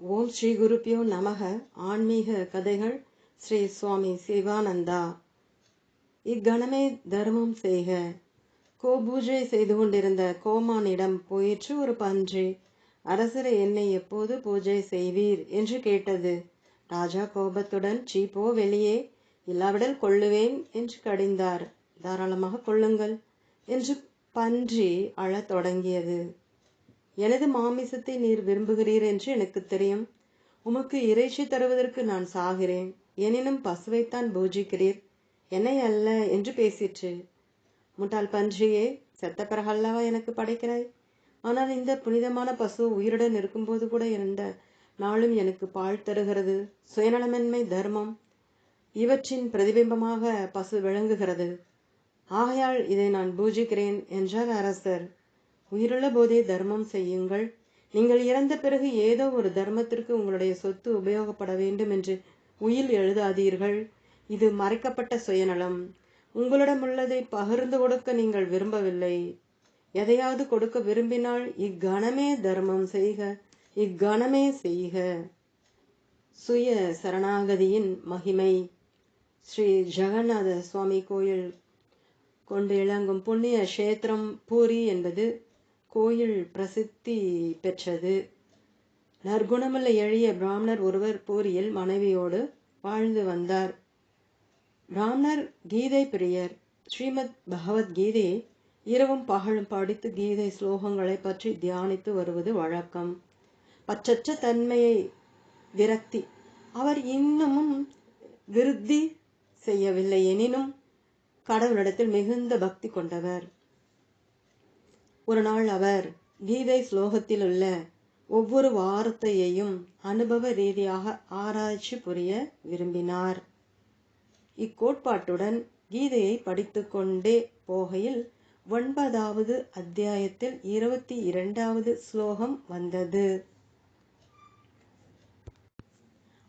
ஓம் ஸ்ரீ குருப்பியோ நமக. ஆன்மீக கதைகள் ஸ்ரீ சுவாமி சிவானந்தா. இக்கணமே தர்மம் செய்க. கோபூஜை செய்து கொண்டிருந்த கோமானிடம் போயிற்று ஒரு பன்றி. அரசரை என்னை எப்போது பூஜை செய்வீர் என்று கேட்டது. ராஜா கோபத்துடன் சீப்போ வெளியே. இல்லாவிடல் கொள்ளுவேன் என்று கடிந்தார். தாராளமாக கொள்ளுங்கள் என்று பன்றி அழத் தொடங்கியது. எனது மாமிசத்தை நீர் விரும்புகிறீர் என்று எனக்கு தெரியும். உமக்கு இறைச்சி தருவதற்கு நான் சாகிறேன். எனினும் பசுவைத்தான் பூஜிக்கிறீர். என்னை அல்ல என்று பேசிற்று. முட்டாள் பன்றியே செத்த பிறகல்லவா எனக்கு படைக்கிறாய்? ஆனால் இந்த புனிதமான பசு உயிருடன் இருக்கும்போது கூட இருந்த நாளும் எனக்கு பால் தருகிறது. சுயநலமின்மை தர்மம். இவற்றின் பிரதிபிம்பமாக பசு விளங்குகிறது. ஆகையால் இதை நான் பூஜிக்கிறேன் என்றார் அரசர். உயிருள்ள போதே தர்மம் செய்யுங்கள். நீங்கள் இறந்த பிறகு ஏதோ ஒரு தர்மத்திற்கு உங்களுடைய சொத்து உபயோகப்பட வேண்டும் என்று உயில் எழுதாதீர்கள். இது மறைக்கப்பட்ட சுயநலம். உங்களிடம் உள்ளதை பகிர்ந்து கொடுக்க நீங்கள் விரும்பவில்லை. எதையாவது கொடுக்க விரும்பினால் இக்கணமே தர்மம் செய்க. இக்கணமே செய்க. சுய சரணாகதியின் மகிமை. ஸ்ரீ ஜெகநாத சுவாமி கோயில் கொண்டு இளங்கும் புண்ணிய கஷேத்திரம் பூரி என்பது கோயில் பிரசித்தி பெற்றது. நற்குணமுள்ள எளிய பிராமணர் ஒருவர் பூரியில் மனைவியோடு வாழ்ந்து வந்தார். பிராமணர் கீதை பிரியர். ஸ்ரீமத் பகவத்கீதையை இரவும் பகலும் படித்து கீதை ஸ்லோகங்களை பற்றி தியானித்து வருவது வழக்கம். பற்றற்ற தன்மையை விரக்தி. அவர் இன்னமும் விருத்தி செய்யவில்லை. எனினும் கடவுளிடத்தில் மிகுந்த பக்தி கொண்டவர். ஒரு நாள் அவர் கீதை ஸ்லோகத்தில் உள்ள ஒவ்வொரு வார்த்தையையும் அனுபவ ரீதியாக ஆராய்ச்சி புரிய விரும்பினார். இக்கோட்பாட்டுடன் கீதையை படித்துக்கொண்டே போகையில் ஒன்பதாவது அத்தியாயத்தில் இருபத்தி இரண்டாவது ஸ்லோகம் வந்தது.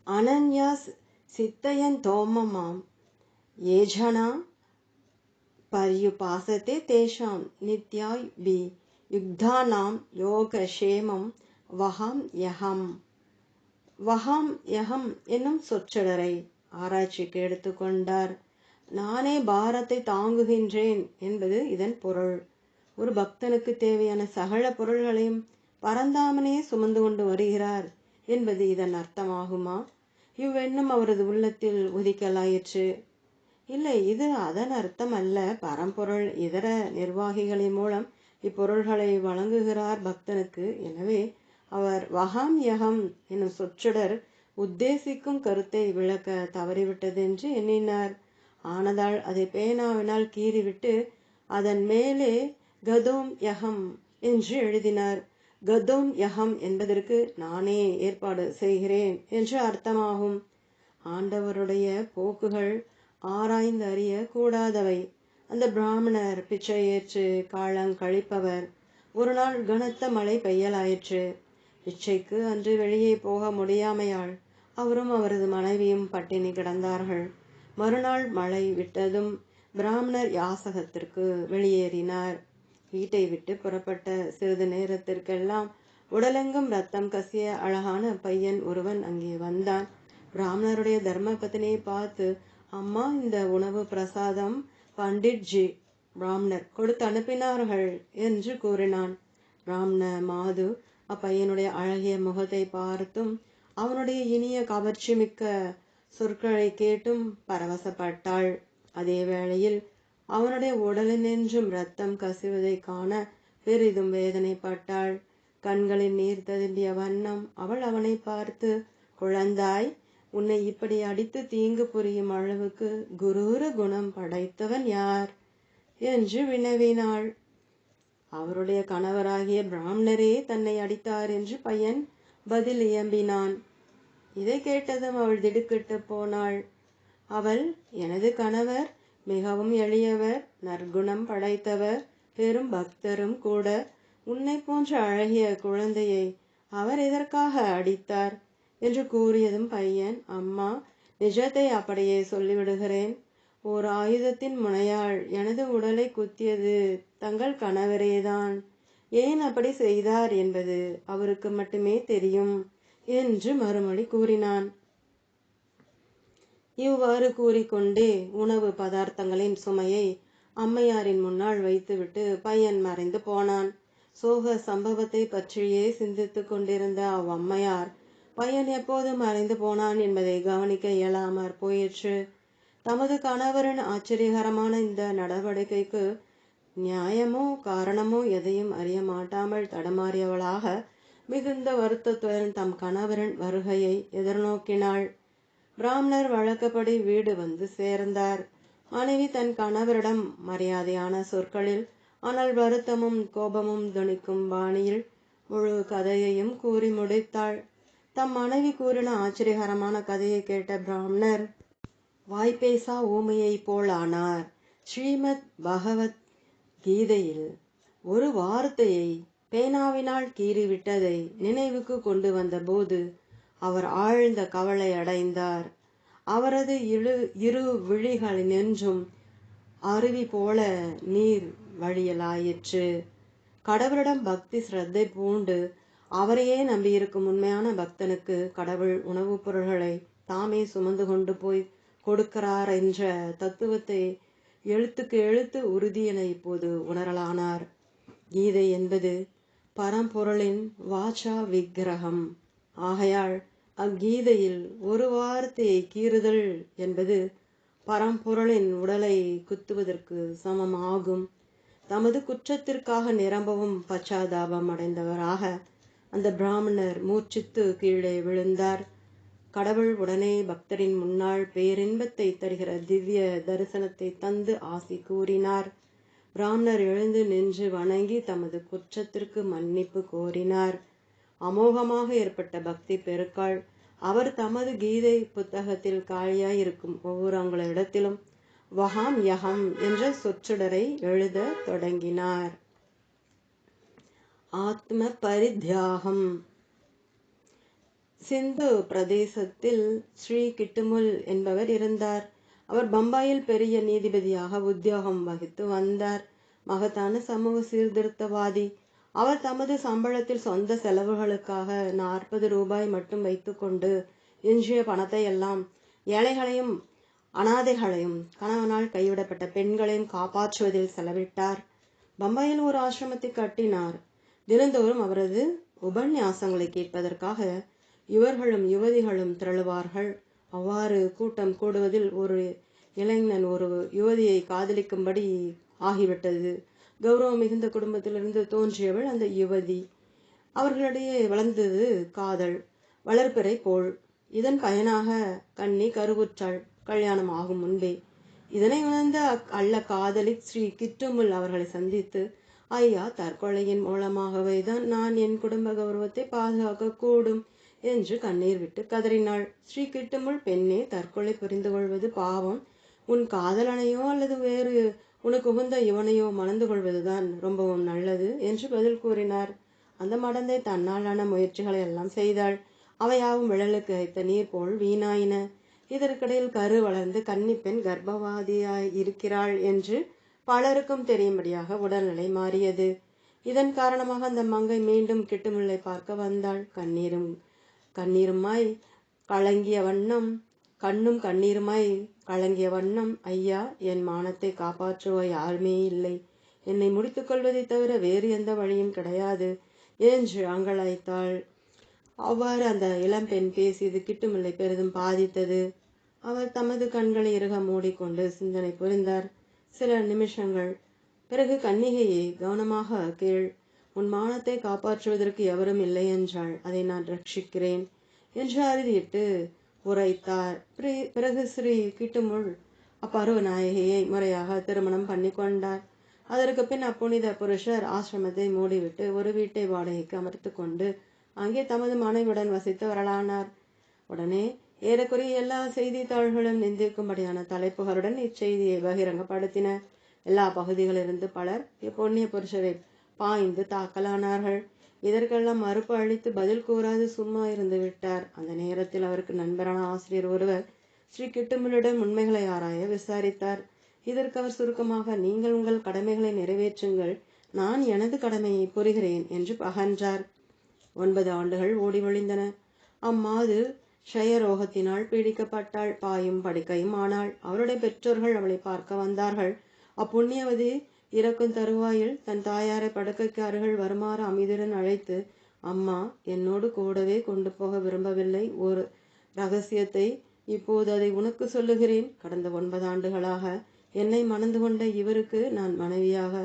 அனன்யாஸ் சித்தயன் தோமமாம் ஏஜனா பர்யுபாசத்தே தேஷாம் நித்யாய் பி யுக்தானாம் யோகக்ஷேமம் வஹாம் யஹம். வஹாம் யஹம் என்னும் சொற்றொடரை ஆராய்ச்சிக்கு எடுத்துக்கொண்டார் நானே பாரத்தை தாங்குகின்றேன் என்பது இதன் பொருள். ஒரு பக்தனுக்கு தேவையான சகல பொருள்களையும் பரந்தாமனே சுமந்து கொண்டு வருகிறார் என்பது இதன் அர்த்தமாகுமா? இவ்வெண்ணம் அவரது உள்ளத்தில் உதிக்கலாயிற்று. இல்லை இது அதன் அர்த்தம் அல்ல பரம்பொருள் இதர நிர்வாகிகளின் மூலம் இப்பொருள்களை வழங்குகிறார் பக்தனுக்கு. எனவே அவர் வகாம் யகம் என்னும் சொற்றொடர் உத்தேசிக்கும் கருத்தை விளக்க தவறிவிட்டது என்று எண்ணினார். ஆனதால் அதை பேனாவினால் கீறிவிட்டு அதன் மேலே கதோம் யகம் என்று எழுதினார். கதோம் யகம் என்பதற்கு நானே ஏற்பாடு செய்கிறேன் என்று அர்த்தமாகும். ஆண்டவருடைய போக்குகள் ஆராய்ந்து அறிய கூடாதவை அந்த பிராமணர் பிச்சை ஏற்று காலம் கழிப்பவர். ஒரு நாள் கனத்த மழை பெய்யலாயிற்று. பிச்சைக்கு அன்று வெளியே போக முடியாமையால் அவரும் அவரது மனைவியும் பட்டினி கிடந்தார்கள். மறுநாள் மழை விட்டதும் பிராமணர் யாசகத்திற்கு வெளியேறினார். வீட்டை விட்டு புறப்பட்ட சிறிது நேரத்திற்கெல்லாம் உடலெங்கும் ரத்தம் கசிய அழகான பையன் ஒருவன் அங்கே வந்தான். பிராமணருடைய தர்ம பத்தினியை பார்த்து அம்மா இந்த உணவு பிரசாதம் பண்டிட்ஜி பிராமணர் கொடுத்து அனுப்பினார்கள் என்று கூறினான். பிராமண மாது அப்பையனுடைய அழகிய முகத்தை பார்த்தும் அவனுடைய இனிய கவர்ச்சி மிக்க சொற்களை கேட்டும் பரவசப்பட்டாள். அதே வேளையில் அவனுடைய உடலினின்றும் ரத்தம் கசிவதை காண பெரிதும் வேதனைப்பட்டாள். கண்களில் நீர் ததும்பிய வண்ணம் அவள் அவனை பார்த்து குழந்தாய் உன்னை இப்படி அடித்து தீங்கு புரியும் அளவுக்கு குரூர குணம் படைத்தவன் யார் என்று வினவினாள். அவருடைய கணவராகிய பிராமணரே தன்னை அடித்தார் என்று பையன் பதில் இயம்பினான். இதை கேட்டதும் அவள் திடுக்கிட்டு போனாள். அவள் எனது கணவர் மிகவும் எளியவர் நற்குணம் படைத்தவர் பெரும் பக்தரும் கூட. உன்னை போன்ற அழகிய குழந்தையை அவர் எதற்காக அடித்தார்? என்று கூறியதும் பையன் அம்மா நிஜத்தை அப்படியே சொல்லிவிடுகிறேன். ஓர் ஆயுதத்தின் முனையால் எனது உடலை குத்தியது தங்கள் கணவரேதான். ஏன் அப்படி செய்தார் என்பது அவருக்கு மட்டுமே தெரியும் என்று மறுமொழி கூறினான். இவ்வாறு கூறிக்கொண்டே உணவு பதார்த்தங்களின் சுமையை அம்மையாரின் முன்னால் வைத்துவிட்டு பையன் மறைந்து போனான். சோக சம்பவத்தை பற்றியே சிந்தித்து கொண்டிருந்த அவ்வம்மையார் பையன் எப்போது மறைந்து போனான் என்பதை கவனிக்க இயலாமற் போயிற்று. தமது கணவரின் ஆச்சரியகரமான இந்த நடவடிக்கைக்கு நியாயமோ காரணமோ எதையும் அறிய மாட்டாமல் தடமாறியவளாக மிகுந்த வருத்தத்துடன் தம் கணவரின் வருகையை எதிர்நோக்கினாள். பிராமணர் வழக்கப்படி வீடு வந்து சேர்ந்தார். மனைவி தன் கணவரிடம் மரியாதையான சொற்களில் ஆனால் வருத்தமும் கோபமும் துணிக்கும் பாணியில் முழு கதையையும் கூறி முடித்தாள். தம் மனைவி கூறின ஆச்சரியகரமான கதையை கேட்ட பிராமணர் வாய்ப்பேசா ஊமையை போல் ஆனார். ஸ்ரீமத் பகவத் கீதையில் ஒரு வார்த்தையை பேனாவினால் கீறிவிட்டதை நினைவுக்கு கொண்டு வந்தபோது அவர் ஆழ்ந்த கவலை அடைந்தார். அவரது இழு இரு விழிகளினின்றும் அருவி போல நீர் வழியலாயிற்று. கடவுளிடம் பக்தி சிரத்தை பூண்டு அவரையே நம்பியிருக்கும் உண்மையான பக்தனுக்கு கடவுள் உணவுப் பொருள்களை தாமே சுமந்து கொண்டு போய் கொடுக்கிறார் என்ற தத்துவத்தை எழுத்துக்கு எழுத்து உறுதி என இப்போது உணரலானார். கீதை என்பது பரம்பொருளின் வாச்சா விக்கிரகம். ஆகையால் அக்கீதையில் ஒரு வார்த்தையை கீறுதல் என்பது பரம்பொருளின் உடலை குத்துவதற்கு சமமாகும். தமது குற்றத்திற்காக நிரம்பவும் பச்சாதாபம் அடைந்தவராக அந்த பிராமணர் மூச்சித்து கீழே விழுந்தார். கடவுள் உடனே பக்தரின் முன்னால் பேரின்பத்தை தருகிற திவ்ய தரிசனத்தை தந்து ஆசி கூறினார். பிராமணர் எழுந்து நின்று வணங்கி தமது குற்றத்திற்கு மன்னிப்பு கோரினார். அமோகமாக ஏற்பட்ட பக்தி பெருக்காள் அவர் தமது கீதை புத்தகத்தில் காலியாய் இருக்கும் ஒவ்வொரு அவங்கள இடத்திலும் வஹாம் யஹம் என்ற சொற்றொடரை எழுத தொடங்கினார். ஆத்ம பரித்தியாகம் சிந்து பிரதேசத்தில் ஸ்ரீ கிட்டுமுல் என்பவர் இருந்தார். அவர் பம்பாயில் பெரிய நீதிபதியாக உத்தியோகம் வகித்து வந்தார். மகத்தான சமூக சீர்திருத்தவாதி. அவர் தமது சம்பளத்தில் சொந்த செலவுகளுக்காக நாற்பது ரூபாய் மட்டும் வைத்துக்கொண்டு எஞ்சிய பணத்தை எல்லாம் ஏழைகளையும் அனாதைகளையும் கணவனால் கைவிடப்பட்ட பெண்களையும் காப்பாற்றுவதில் செலவிட்டார். பம்பாயில் ஒரு ஆசிரமத்தை கட்டினார். தினந்தோறும் அவரது உபன்யாசங்களை கேட்பதற்காக இவர்களும் யுவதிகளும் திரளுவார்கள். அவ்வாறு கூட்டம் கூடுவதில் ஒரு இளைஞன் ஒரு யுவதியை காதலிக்கும்படி ஆகிவிட்டது. கௌரவம் மிகுந்த குடும்பத்திலிருந்து தோன்றியவள் அந்த யுவதி. அவர்களிடையே வளர்ந்தது காதல் வளர்ப்பிறை போல். இதன் பயனாக கண்ணி கருவுற்றாள். கல்யாணம் ஆகும் முன்பே. இதனை உணர்ந்த அல்ல காதலி ஸ்ரீ கிட்டுமுல் அவர்களை சந்தித்து ஐயா தற்கொலையின் மூலமாகவே தான் நான் என் குடும்ப கௌரவத்தை பாதுகாக்க கூடும் என்று கண்ணீர் விட்டு கதறினாள். ஸ்ரீ கிட்டுமுள் பெண்ணே தற்கொலை புரிந்து கொள்வது பாவம். உன் காதலனையோ அல்லது வேறு உனக்கு உகுந்த இவனையோ மணந்து கொள்வதுதான் ரொம்பவும் நல்லது என்று பதில் கூறினார். அந்த மடந்தை தன்னாலான முயற்சிகளை எல்லாம் செய்தாள். அவையாவும் விழலுக்கு வைத்த நீர் போல் வீணாயின. இதற்கிடையில் கரு வளர்ந்து கன்னிப்பெண் கர்ப்பவாதியாய் இருக்கிறாள் என்று பலருக்கும் தெரியும்படியாக உடல்நிலை மாறியது. இதன் காரணமாக அந்த மங்கை மீண்டும் கிட்டுமில்லை பார்க்க வந்தாள். கண்ணீரும் கண்ணீருமாய் கலங்கிய வண்ணம் கண்ணும் கண்ணீருமாய் கலங்கிய வண்ணம் ஐயா என் மானத்தை காப்பாற்றுவ யாருமே இல்லை. என்னை முடித்துக்கொள்வதை தவிர வேறு எந்த வழியும் கிடையாது என்று அங்கலாய்த்தாள். அவ்வாறு அந்த இளம்பெண் பேசியது கிட்டுமில்லை பெரிதும் பாதித்தது. அவர் தமது கண்களை இறுக மூடிக்கொண்டு சிந்தனை புரிந்தார். சில நிமிஷங்கள். பிறகு கன்னிகையை கவனமாக கேள். உன் மானத்தை காப்பாற்றுவதற்கு எவரும் இல்லை என்றாள். அதை நான் ரட்சிக்கிறேன் என்று அறுதியிட்டு உரைத்தார். பிறகு ஸ்ரீ கிட்டுமுள் அப்பருவ நாயகியை முறையாக திருமணம் பண்ணி கொண்டார் அதற்கு பின் அப்புனித புருஷர் ஆசிரமத்தை மூடிவிட்டு ஒரு வீட்டை வாடகைக்கு அமர்த்து கொண்டு அங்கே தமது மனைவியுடன் வசித்து வரலானார். உடனே ஏறக்குறைய எல்லா செய்தித்தாள்களும் நிந்திக்கும்படியான தலைப்புகளுடன் இச்செய்தியை பகிரங்கப்படுத்தின. எல்லா பகுதிகளிலிருந்து பலர் இப்பொன்னிய புருஷரை பாய்ந்து தாக்கலானார்கள். இதற்கெல்லாம் மறுப்பு அளித்து பதில் கூறாது சும்மா இருந்து விட்டார். அந்த நேரத்தில் அவருக்கு நண்பரான ஆசிரியர் ஒருவர் ஸ்ரீ கிட்டுமலிடம் உண்மைகளை ஆராய விசாரித்தார். இதற்கு அவர் சுருக்கமாக நீங்கள் உங்கள் கடமைகளை நிறைவேற்றுங்கள். நான் எனது கடமையை புரிகிறேன் என்று பகன்றார். ஒன்பது ஆண்டுகள் ஓடி ஒழிந்தன அம்மாது க்ஷயரோகத்தினால் பீடிக்கப்பட்டாள் பாயும் படுக்கையும் ஆனாள். அவருடைய பெற்றோர்கள் அவளை பார்க்க வந்தார்கள். அப்புண்ணியவதி இறக்கும் தருவாயில் தன் தாயாரை படுக்கைக்கு அருகில் வருமாறு அமிதுடன் அழைத்து அம்மா என்னோடு கூடவே கொண்டு போக விரும்பவில்லை. ஒரு ரகசியத்தை இப்போது அதை உனக்கு சொல்லுகிறேன். கடந்த ஒன்பது ஆண்டுகளாக என்னை மணந்து கொண்ட இவருக்கு நான் மனைவியாக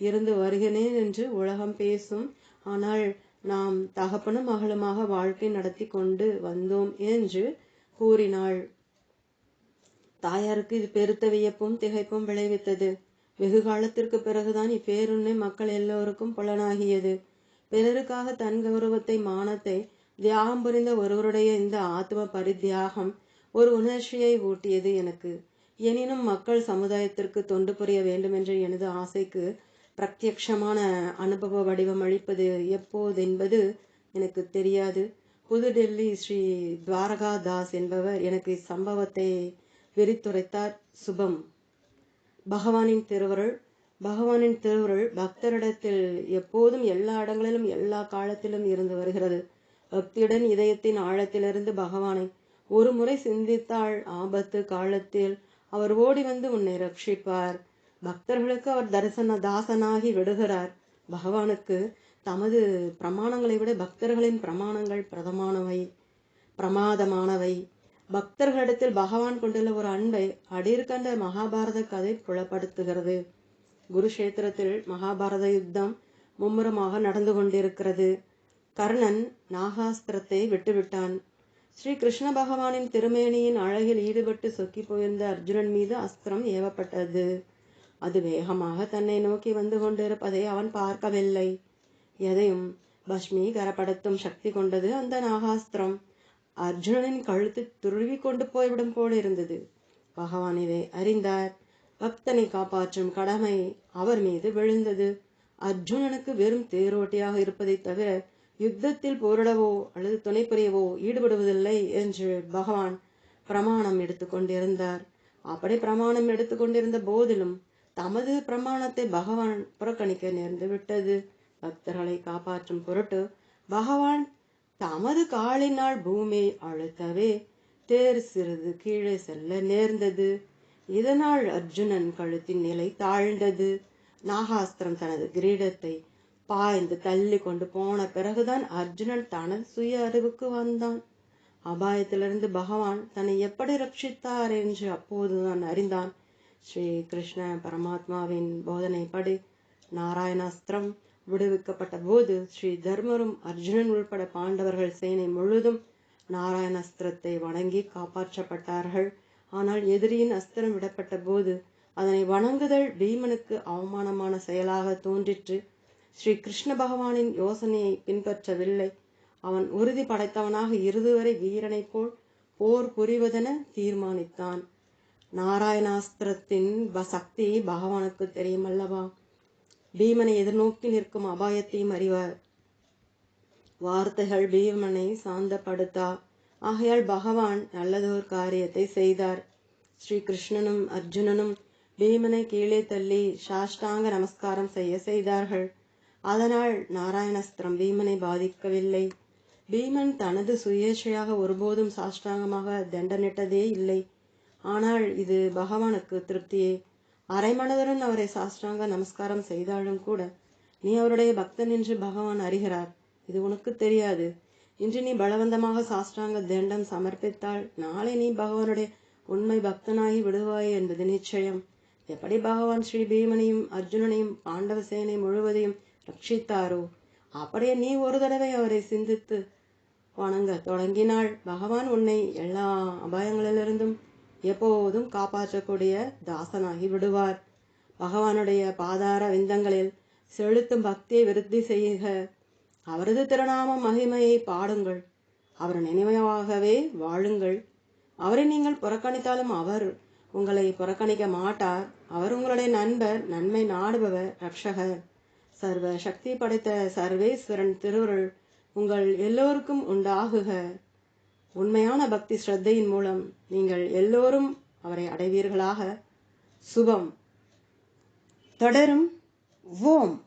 இருந்து வருகிறேன் என்று உலகம் பேசும். ஆனால் நாம் தகப்பனும் மகளுமாக வாழ்க்கை நடத்தி கொண்டு வந்தோம் என்று கூறினாள். தாயாருக்கு இது பெருத்த வியப்பும் திகைப்பும் விளைவித்தது. வெகு காலத்திற்கு பிறகுதான் இப்பேருண்மை மக்கள் எல்லோருக்கும் புலனாகியது. பிறருக்காக தன் கௌரவத்தை மானத்தை தியாகம் புரிந்த ஒருவருடைய இந்த ஆத்ம பரித்தியாகம் ஒரு உணர்ச்சியை ஊட்டியது எனக்கு. எனினும் மக்கள் சமுதாயத்திற்கு தொண்டு புரிய வேண்டும் என்ற எனது ஆசைக்கு பிரத்யக்ஷமான அனுபவ வடிவம் அளிப்பது எப்போது என்பது எனக்கு தெரியாது. புதுடெல்லி ஸ்ரீ துவாரகா தாஸ் என்பவர் எனக்கு இச்சம்பவத்தை விரித்துரைத்தார். சுபம். பகவானின் திருவருள். பகவானின் திருவருள் பக்தரிடத்தில் எப்போதும் எல்லா இடங்களிலும் எல்லா காலத்திலும் இருந்து வருகிறது. பக்தியுடன் இதயத்தின் ஆழத்திலிருந்து பகவானை ஒரு முறை சிந்தித்தாள் ஆபத்து காலத்தில் அவர் ஓடி வந்து உன்னை ரட்சிப்பார். பக்தர்களுக்கு அவர் தரிசன தாசனாகி விடுகிறார். பகவானுக்கு தமது பிரமாணங்களை விட பக்தர்களின் பிரமாணங்கள் பிரதமானவை பிரமாதமானவை. பக்தர்களிடத்தில் பகவான் கொண்டுள்ள ஒரு அன்பை அடிர்கண்ட மகாபாரத கதை புலப்படுத்துகிறது. குருஷேத்திரத்தில் மகாபாரத யுத்தம் மும்முரமாக நடந்து கொண்டிருக்கிறது. கர்ணன் நாகாஸ்திரத்தை விட்டுவிட்டான். ஸ்ரீ கிருஷ்ண பகவானின் திருமேனியின் அழகில் ஈடுபட்டு சொக்கி போயிருந்த அர்ஜுனன் மீது அஸ்திரம் ஏவப்பட்டது. அது வேகமாக தன்னை நோக்கி வந்து கொண்டிருப்பதை அவன் பார்க்கவில்லை. எதையும் பஸ்மீகரப்படுத்தும் சக்தி கொண்டது அந்த நாகாஸ்திரம். அர்ஜுனனின் கழுத்து துருவி கொண்டு போய்விடும் போல் இருந்தது. பகவான் இதை அறிந்தார். பக்தனை காப்பாற்றும் கடமை அவர் மீது விழுந்தது. அர்ஜுனனுக்கு வெறும் தேரோட்டியாக இருப்பதை தவிர யுத்தத்தில் போரிடவோ அல்லது துணை புரியவோ ஈடுபடுவதில்லை என்று பகவான் பிரமாணம் எடுத்துக்கொண்டிருந்தார் அப்படி பிரமாணம் எடுத்துக்கொண்டிருந்த போதிலும் தமது பிரமாணத்தை பகவான் புறக்கணிக்க நேர்ந்து விட்டது. பக்தர்களை காப்பாற்றும் பொருட்டு பகவான் தமது காலினால் பூமியை அழுத்தவே தேர் சிறிது கீழே செல்ல நேர்ந்தது. இதனால் அர்ஜுனன் கழுத்தின் நிலை தாழ்ந்தது. நாகாஸ்திரம் தனது கிரீடத்தை பாய்ந்து தள்ளி கொண்டு போன பிறகுதான் அர்ஜுனன் தனது சுய அறிவுக்கு வந்தான். அபாயத்திலிருந்து பகவான் தன்னை எப்படி ரட்சித்தார் என்று அப்போதுதான் அறிந்தான். ஸ்ரீ கிருஷ்ண பரமாத்மாவின் போதனைப்படி நாராயணாஸ்திரம் விடுவிக்கப்பட்ட போது ஸ்ரீ தர்மரும் அர்ஜுனன் உள்பட பாண்டவர்கள் சேனை முழுதும் நாராயணாஸ்திரத்தை வணங்கி காப்பாற்றப்பட்டார்கள். ஆனால் எதிரியின் அஸ்திரம் விடப்பட்ட போது அதனை வணங்குதல் பீமனுக்கு அவமானமான செயலாக தோன்றிற்று. ஸ்ரீ கிருஷ்ண பகவானின் யோசனையை பின்பற்றவில்லை. அவன் உறுதி படைத்தவனாக இருதுவரை வீரனைப் போல் போர் புரிவதென தீர்மானித்தான். நாராயணாஸ்திரத்தின் சக்தி பகவானுக்கு தெரியுமல்லவா? பீமனை எதிர்நோக்கி நிற்கும் அபாயத்தையும் அறிவார். வார்த்தைகள் பீமனை சாந்தப்படுத்தா. ஆகையால் பகவான் நல்லதொரு காரியத்தை செய்தார். ஸ்ரீ கிருஷ்ணனும் அர்ஜுனனும் பீமனை கீழே தள்ளி சாஷ்டாங்க நமஸ்காரம் செய்ய செய்தார்கள். அதனால் நாராயணஸ்திரம் பீமனை பாதிக்கவில்லை. பீமன் தனது சுயேட்சையாக ஒருபோதும் சாஷ்டாங்கமாக தண்டனிட்டதே இல்லை. ஆனால் இது பகவானுக்கு திருப்தியே. அரைமனதுடன் அவரை சாஷ்டாங்க நமஸ்காரம் செய்தாலும் கூட நீ அவருடைய பக்தன் என்று பகவான் அறிகிறார். இது உனக்கு தெரியாது. இன்று நீ பலவந்தமாக சாஷ்டாங்க தண்டம் சமர்ப்பித்தால் நாளை நீ பகவானுடைய உண்மை பக்தனாகி விடுவாய் என்பது நிச்சயம். எப்படி பகவான் ஸ்ரீ பீமனையும் அர்ஜுனனையும் பாண்டவ சேனை முழுவதையும் ரட்சித்தாரோ? அப்படியே நீ ஒரு தடவை அவரை சிந்தித்து வணங்க தொடங்கினால் பகவான் உன்னை எல்லா அபாயங்களிலிருந்தும் எப்போதும் காப்பாற்றக்கூடிய தாசனாகி விடுவார். பகவானுடைய பாதார விந்தங்களில் செலுத்தும் பக்தியை விருத்தி செய்க. அவரது திருநாம மகிமையை பாடுங்கள். அவர் நினைவாகவே வாழுங்கள். அவரை நீங்கள் புறக்கணித்தாலும் அவர் உங்களை புறக்கணிக்க மாட்டார். அவர் உங்களுடைய நண்பர் நன்மை நாடுபவர் ரக்ஷகர் சர்வ சக்தி படைத்த சர்வேஸ்வரன் திருவருள் உங்கள் எல்லோருக்கும் உண்டாகுக. உண்மையான பக்தி ஸ்ரத்தையின் மூலம் நீங்கள் எல்லோரும் அவரை அடைவீர்களாக. சுபம். தொடரும். ஓம்.